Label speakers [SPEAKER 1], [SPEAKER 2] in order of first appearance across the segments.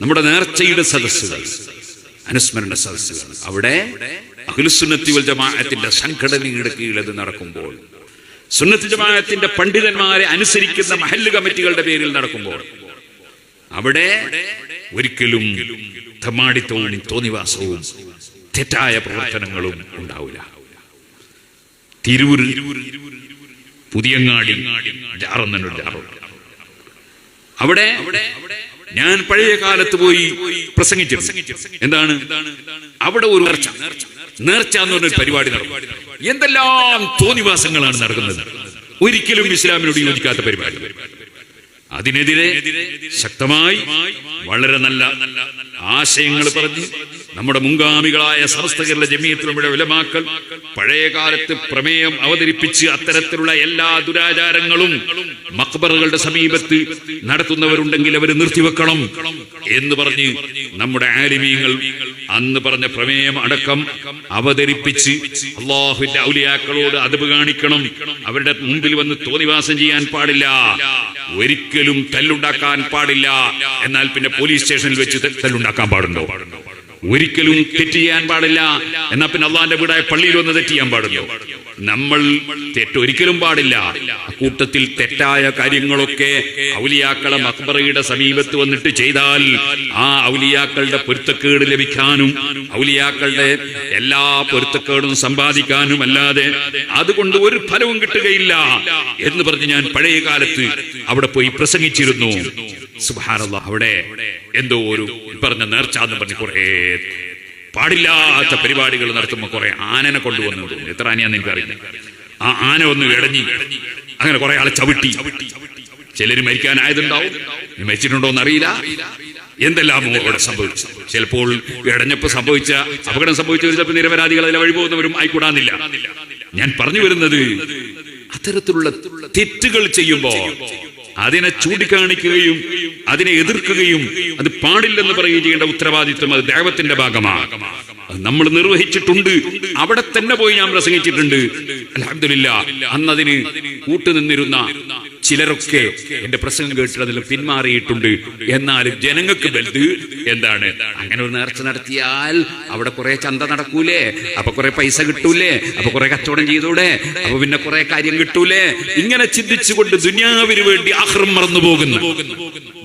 [SPEAKER 1] നമ്മുടെ നേർച്ചയുടെ സദസ്സുകൾ അനുസ്മരണ സദസ്സുകൾ. അവിടെ അഖിലുസുന്നത്തി ജമാഅത്തിന്റെ സംഘടനയുടെ കീഴിൽ അത് നടക്കുമ്പോൾ സുന്നത്തി ജമാഅത്തിന്റെ പണ്ഡിതന്മാരെ അനുസരിക്കുന്ന മഹല്ല് കമ്മിറ്റികളുടെ പേരിൽ നടക്കുമ്പോൾ അവിടെ ഒരിക്കലും തമാടിത്തോണി തോന്നിവാസവും തെറ്റായ പ്രവർത്തനങ്ങളും ഉണ്ടാവില്ല. തിരൂരിൽ പുതിയങ്ങാടി അവിടെ ഞാൻ പഴയ കാലത്ത് പോയി പ്രസംഗിച്ചിരുന്നു. എന്താണ്? അവിടെ ഒരു നേർച്ച. നേർച്ച എന്ന് പറഞ്ഞൊരു പരിപാടി നടക്കും എന്തെല്ലാം തോന്നിവാസങ്ങളാണ് നടക്കുന്നത്? ഒരിക്കലും ഇസ്ലാമിനോട് യോജിക്കാത്ത പരിപാടി. അതിനെതിരെ ശക്തമായി വളരെ നല്ല ആശയങ്ങൾ പറഞ്ഞ്. നമ്മുടെ മുൻഗാമികളായ സമസ്ത കേരള നമ്മുടെ വിലമാക്കൽ പഴയ കാലത്ത് പ്രമേയം അവതരിപ്പിച്ച് അത്തരത്തിലുള്ള എല്ലാ ദുരാചാരങ്ങളും മക്ബറുകളുടെ സമീപത്ത് നടത്തുന്നവരുണ്ടെങ്കിൽ അവർ നിർത്തിവെക്കണം എന്ന് പറഞ്ഞ് നമ്മുടെ ആലിമീങ്ങൾ അന്ന് പറഞ്ഞ പ്രമേയം അടക്കം അവതരിപ്പിച്ച് അള്ളാഹുവിന്റെ ഔലിയാക്കളോട് അതവ് കാണിക്കണം. അവരുടെ മുമ്പിൽ വന്ന് തോന്നിവാസം ചെയ്യാൻ പാടില്ല. ഒരിക്കലും തല്ലുണ്ടാക്കാൻ പാടില്ല. എന്നാൽ പിന്നെ പോലീസ് സ്റ്റേഷനിൽ വെച്ച് തല്ലുണ്ടാക്കാൻ പാടുണ്ടോ? ഒരിക്കലും തെറ്റ് ചെയ്യാൻ പാടില്ല. എന്നാ പിന്നെ അള്ളാന്റെ വീടായ പള്ളിയിൽ വന്ന് തെറ്റ് ചെയ്യാൻ പാടുണ്ടോ നമ്മൾ തെറ്റ് ഒരിക്കലും പാടില്ല. കൂട്ടത്തിൽ തെറ്റായ കാര്യങ്ങളൊക്കെ ഔലിയാക്കളെ മക്ബറയുടെ സമീപത്ത് വന്നിട്ട് ചെയ്താൽ ആ ഔലിയാക്കളുടെ പൊരുത്തക്കേട് ലഭിക്കാനും ഔലിയാക്കളുടെ എല്ലാ പൊരുത്തക്കേടും സമ്പാദിക്കാനും അല്ലാതെ അതുകൊണ്ട് ഒരു ഫലവും കിട്ടുകയില്ല എന്ന് പറഞ്ഞ് ഞാൻ പഴയ കാലത്ത് അവിടെ പോയി പ്രസംഗിച്ചിരുന്നു. സുബാനല്ല അവിടെ എന്തോ ഒരു പറഞ്ഞ നേർച്ച എന്ന് പറഞ്ഞ് കുറെ പാടില്ലാത്ത പരിപാടികൾ നടത്തുമ്പോൾ കുറെ ആനനെ കൊണ്ടുവന്നു തോന്നുന്നു. എത്ര ആനയാന്ന് എനിക്കറിയില്ല ആ ആന ഒന്ന് ഇടഞ്ഞി അങ്ങനെ കുറെ ആളെ ചവിട്ടി. ചിലര് മരിക്കാനായതുണ്ടാവും. മരിച്ചിട്ടുണ്ടോ എന്ന് അറിയില്ല എന്തെല്ലാമോ അവിടെ സംഭവിച്ചു? ചിലപ്പോൾ ഇടഞ്ഞപ്പോ സംഭവിച്ച അപകടം സംഭവിച്ചവർ ചിലപ്പോൾ നിരപരാധികൾ അതിലെ വഴി പോകുന്നവരും ആയിക്കൂടാന്നില്ല. ഞാൻ പറഞ്ഞു വരുന്നത് അത്തരത്തിലുള്ള തെറ്റുകൾ ചെയ്യുമ്പോ അതിനെ ചൂണ്ടിക്കാണിക്കുകയും അതിനെ എതിർക്കുകയും അത് പാടില്ലെന്ന് പറയുകയും ചെയ്യേണ്ട ഉത്തരവാദിത്വം അത് ദൈവത്തിന്റെ ഭാഗമാണ്. നമ്മൾ നിർവഹിച്ചിട്ടുണ്ട്. അവിടെ തന്നെ പോയി ഞാൻ പ്രസംഗിച്ചിട്ടുണ്ട്. അലഹമില്ല അന്നതിന് കൂട്ടുനിന്നിരുന്ന ചിലരൊക്കെ എന്റെ പ്രസംഗം കേട്ടിട്ട് അതിൽ പിന്മാറിയിട്ടുണ്ട്. എന്നാലും ജനങ്ങൾക്ക് വലുത് എന്താണ്? അങ്ങനെ ഒരു നേർച്ച നടത്തിയാൽ അവിടെ കുറെ ചന്ത നടക്കൂലേ? അപ്പൊ കുറെ പൈസ കിട്ടൂലേ? അപ്പൊ കുറെ കച്ചവടം ചെയ്തൂടെ? അപ്പൊ പിന്നെ കുറെ കാര്യം കിട്ടൂലേ? ഇങ്ങനെ ചിന്തിച്ചുകൊണ്ട് ദുനിയാവിന് വേണ്ടി ആഹ്റം മറന്നു പോകുന്നു.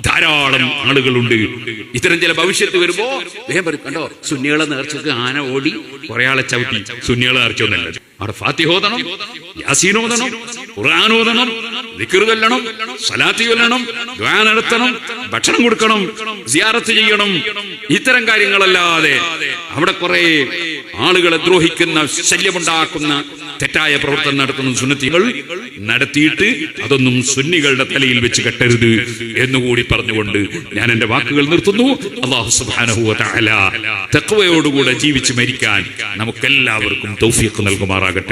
[SPEAKER 1] ധാരാളം ആളുകളുണ്ട്. ഇത്തരം ചില ഭവിഷ്യത്ത് വരുമ്പോ വേഗം പറയും കണ്ടോ? സുന്നികളെ നേർച്ചക്ക് ആന ഓടി കുറെ ആളെ ചവിട്ടി. സുന്നികളെ നേർച്ച ഒന്നല്ല. അവിടെ ഫാത്തിഹ ഓതണം യാസീൻ ഓതണം ഖുർആൻ ഓതണം ചൊല്ലണം സലാത്തി ചൊല്ലണം ദ്വാൻ നടത്തണം ഭക്ഷണം കൊടുക്കണം സിയാറത്ത് ചെയ്യണം. ഇത്തരം കാര്യങ്ങളല്ലാതെ അവിടെ കുറെ ആളുകളെ ദ്രോഹിക്കുന്ന ശല്യമുണ്ടാക്കുന്ന തെറ്റായ പ്രവർത്തനം നടത്തുന്ന സുന്നത്തികൾ നടത്തിയിട്ട് അതൊന്നും സുന്നികളുടെ തലയിൽ വെച്ച് കെട്ടരുത് എന്നുകൂടി പറഞ്ഞുകൊണ്ട് ഞാൻ എന്റെ വാക്കുകൾ നിർത്തുന്നു. അള്ളാഹു സുബ്ഹാനഹു തെക്കവയോടുകൂടെ ജീവിച്ച് മരിക്കാൻ നമുക്കെല്ലാവർക്കും തൗഫീഖ് നൽകുമാറാകട്ടെ.